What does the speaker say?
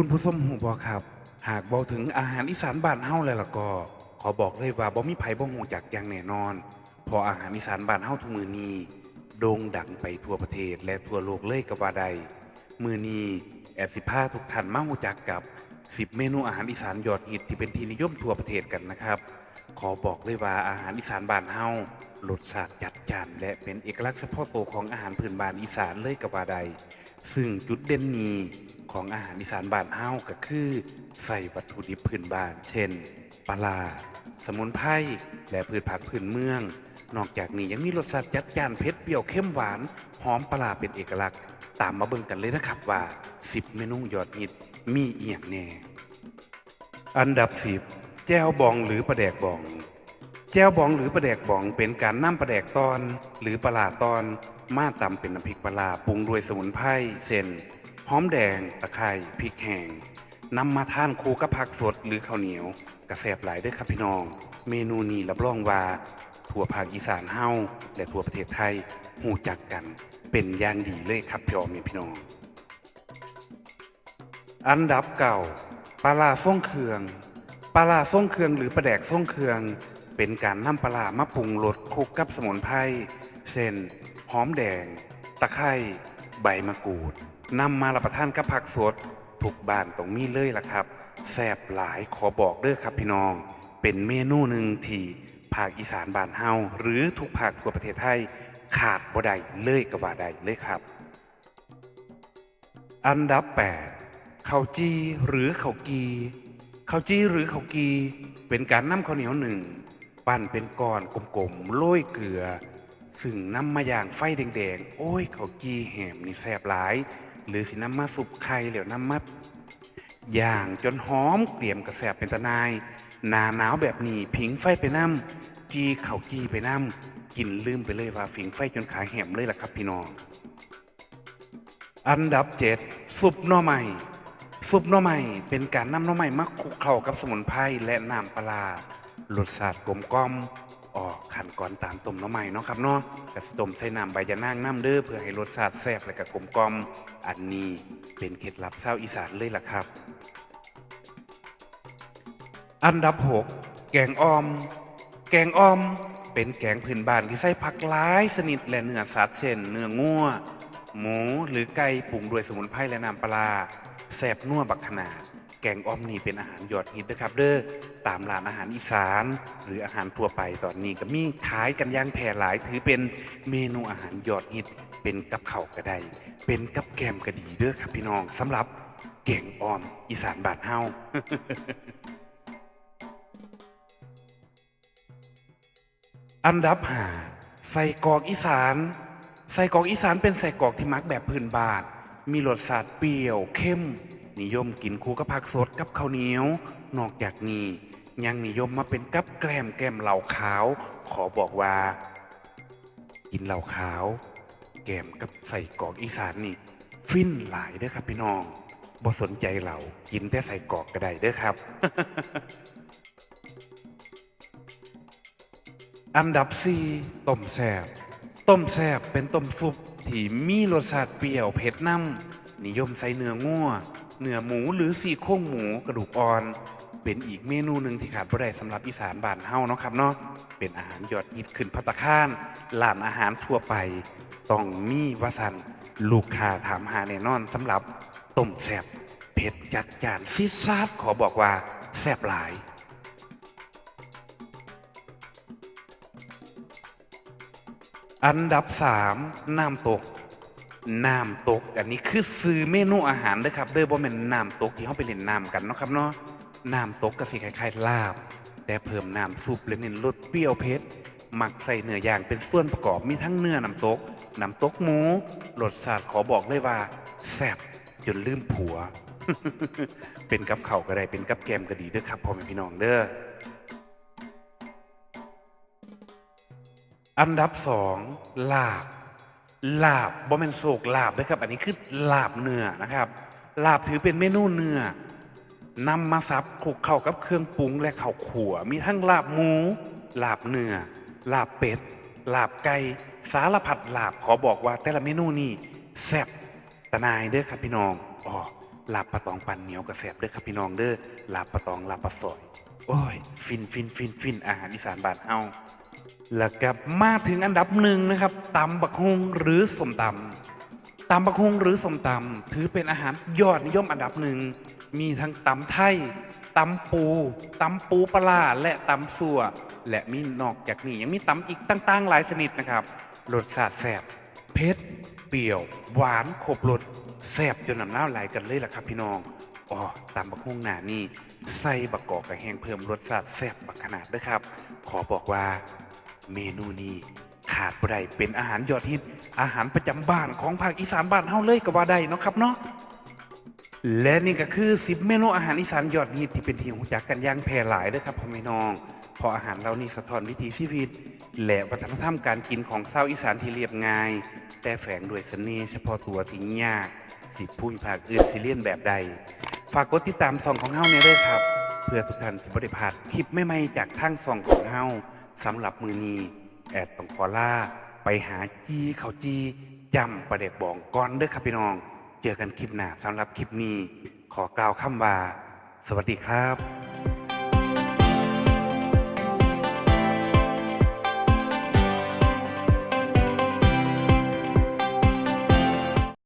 คุณผู้ชมหูบอครับ หากบอกถึงอาหารอีสานบ้านเฮาแล้วล่ะก็ ขอบอกเลยว่าบ่มีไผบ่ฮู้จักอย่างแน่นอนเพออาหารอีสานบ้านเฮาทุกมือนี้โด่งดังไปทั่วประเทศและทั่วโลกเลยก็ว่าได้มือนี้แอดสิพาทุกท่านมาฮู้จักกับ 10 เมนูอาหารอีสานยอดฮิตที่เป็นที่นิยมทั่วประเทศกันนะครับ ขอบอกเลยว่าอาหารอีสานบ้านเฮารสชาติจัดจานและเป็นเอกลักษณ์เฉพาะตัวของอาหารพื้นบ้านอีสานเลยก็ว่าได้ซึ่งจุดเด่นนี้ ของอาหารอีสานบ้านเฮาก็คือใส่วัตถุดิบพื้นบ้าน เช่นปลา สมุนไพรและพืชผักพื้นเมือง นอกจากนี้ยังมีรสชาติจัดจ้านเผ็ดเปรี้ยวเข้มหวาน หอมปลาเป็นเอกลักษณ์ ตามมาเบิ่งกันเลยนะครับว่า 10 เมนูยอดฮิตมีเอียงแน่อันดับ 10 แจ้วบองหรือปลาแดกบอง แจ้วบองหรือปลาแดกบองเป็นการนำปลาแดกตอน หรือปลาตอนมาตำเป็นน้ำพริกปลาร้าปรุงด้วยสมุนไพรเส้น หอมแดง ตะไคร้พริกแห้งนำมาทานคู่กับผักสดหรือข้าวเหนียวกระแสบหลายเด้อครับพี่น้อง เมนูนี้รับรองว่าทั่วภาคอีสานเฮาและทั่วประเทศไทยหูจักกัน เป็นอย่างดีเลยครับพี่ออมพี่น้อง อันดับเก่าปลาร้าส่งเครืองปลาร้าส่งเครืองหรือปลาแดกส่งเครือง เป็นการนำปลาร้ามาปรุงรสคลุกกับสมุนไพรเช่นหอมแดง ตะไคร้ใบมะกรูด นำมารับประทานกับผักสดทุกบ้านต้องมีเลยล่ะครับแซ่บหลายขอบอกเด้อครับพี่น้อง เป็นเมนูหนึ่งที่ภาคอีสานบ้านเฮาหรือทุกภาคทั่วประเทศไทย ขาดบ่ได้เลยกว่าได้เลยครับ อันดับ 8ข้าวจีหรือข้าวกีข้าวจีหรือข้าวกี เป็นการนำข้าวเหนียวหนึ่งปั้นเป็นก้อนกลมๆโรยเกลือ ซึ่งนำมาอย่างไฟแดงๆ โอ้ยข้าวกีแหมนี่แซ่บหลาย หรือสินำมาสุบไข่แล้วน้ำมาย่างจนหอมเกลี่ยมกระแสบเป็นตะนาย หนาหนาวแบบนี้ผิงไฟไปน้ำจีเข้าจีไปน้ำกินลืมไปเลยว่าผิงไฟจนขาแหมเลยล่ะครับพี่น้อง อันดับเจ็ดซุปหน่อไม้ซุปหน่อไม้เป็นการนำหน่อไม้มาคลุกเคล้ากับสมุนไพรและน้ำปลาร้ารสชาติกลมกล่อม ออกขันก่อนตามต้มหน่อไม้เนาะครับเนาะกระสต้มใส่น้ำใบยะนางน้ำเด้อเพื่อให้รสชาติแซ่บและก็กลมกล่อม อันนี้เป็นเคล็ดลับชาวอีสานเลยล่ะครับ อันดับ 6 แกงอ้อม แกงอ้อม เป็นแกงพื้นบ้านที่ใส่ผักหลายสนิทและเนื้อสัตว์เช่น เนื้องัวหมูหรือไก่ปรุงด้วยสมุนไพรและน้ำปลาแซ่บนัวบักขนาด แกงอ้อมนี่เป็นอาหารยอดฮิตนะครับเด้อตามร้านอาหารอีสาน หรืออาหารทั่วไปตอนนี้ก็มีขายกันอย่างแพร่หลาย ถือเป็นเมนูอาหารยอดฮิต เป็นกับข้าวก็ได้ เป็นกับแกมก็ดีเด้อครับพี่น้องสำหรับแกงอ้อมอีสานบานเฮาอันดับห้าใส่กอกอีสานใส่กอกอีสานเป็นใส่กอกที่มักแบบพื้นบ้านมีรสชาติเปรี้ยวเข้ม นิยมกินคู่กับผักสดกับข้าวเหนียว นอกจากนี้ยังนิยมมาเป็นกับแกล้มแก้มเหล่าขาว ขอบอกว่า กินเหล่าขาว แกมกับใส่กรอกอีสานนี่ ฟินหลายเด้อครับพี่น้องบ่สนใจเหล่ากินแต่ใส่กรอกก็ได้เด้อครับ อันดับ4ต้มแซบต้มแซบเป็นต้มซุปที่มีรสชาติเปรี้ยวเผ็ดน้ำนิยมใส่เนื้องัว เนื้อหมูหรือซี่โครงหมูกระดูกอ่อน เป็นอีกเมนูหนึ่งที่ขาดบ่ได้สำหรับอีสานบ้านเฮาเนาะครับเนาะเป็นอาหารยอดฮิตขึ้นพัตคารร้านอาหารทั่วไป ต้องมีวสันลูกค้าถามหาแน่นอนสำหรับต้มแซบเผ็ดจัดจานซีซาดขอบอกว่าแซบหลายอันดับสามน้ำตก น้ำตก อันนี้คือซื้อเมนูอาหารเด้อครับเด้อบ่แม่นน้ำตกที่เฮาไปเล่นน้ำกันเนาะครับเนาะน้ำตกก็สิคล้ายๆลาบ แต่เพิ่มน้ำซุปและเน้นรสเปรี้ยวเผ็ดหมักใส่เนื้อย่างเป็นส่วนประกอบมีทั้งเนื้อน้ำตกน้ำตกหมูรสชาติขอบอกเลยว่าแซ่บจนลืมผัว เป็นกับข้าวก็ได้เป็นกับแกมก็ดีเด้อครับพ่อแม่พี่น้องเด้ออันดับสองลาบ ลาบบ่แม่นโศกลาบนะครับ อันนี้คือลาบเนื้อนะครับลาบถือเป็นเมนูเนื้อนำมาซับคลุกเข้ากับเครื่องปรุงและข้าวขัว มีทั้งลาบหมู ลาบเนื้อลาบเป็ดลาบไก่สารพัดลาบขอบอกว่า แต่ละเมนูนี่แซ่บตะนายเด้อครับพี่น้องอ๋อลาบปลาตองปั่นเหนียวกระแสบเด้อครับพี่น้องเด้อลาบปลาตองลาบปลาสอยโอ้ย ฟินฟินฟินฟินอาหารอีสานบ้านเฮา แล้วก็มาถึงอันดับหนึ่งนะครับตำบักฮุงหรือสมตำตำบักฮุงหรือสมตำถือเป็นอาหารยอดนิยมอันดับหนึ่งมีทั้งตำไทยตำปูตำปูปลาและตำสัวและมีนอกจากนี้ยังมีตำอีกต่างๆหลายชนิดนะครับรสชาติแซ่บเผ็ดเปรี้ยว หวานครบรสแซ่บจนน้ำลายไหลกันเลยล่ะครับพี่น้องอ๋อตำบักฮุงหนานี่ใส่บักกอกกระแหงเพิ่มรสชาติแซ่บบักขนาดเด้อครับ ขอบอกว่า เมนูนี้ขาดบ่ได้เป็นอาหารยอดฮิต อาหารประจำบ้านของภาคอีสานบ้านเฮาเลยก็ว่าได้เนาะครับเนาะและนี่ก็คือ 10 เมนูอาหารอีสานยอดฮิตที่เป็นที่รู้จักกันอย่างแพร่หลายเด้อครับพ่อแม่น้องเพราะอาหารเหล่านี้สะท้อนวิถีชีวิต และวัฒนธรรมการกินของชาวอีสานที่เรียบง่าย แต่แฝงด้วยเสน่ห์เฉพาะตัวที่ยากสิผู้มีภาคอื่นสิเลียนแบบใด ฝากกดติดตามซองของเฮาเนี่ยด้วยครับ เพื่อทุกท่านสิบริพลาดคลิปใหม่ๆจากทั้งสองของเฮาสำหรับมือนี้แอดต้องขอลาไปหาจีเขาจีจำประเด็บบองก่อนเด้อครับพี่น้อง เจอกันคลิปหน้าสำหรับคลิปนี้ ขอกล่าวคำว่า สวัสดีครับ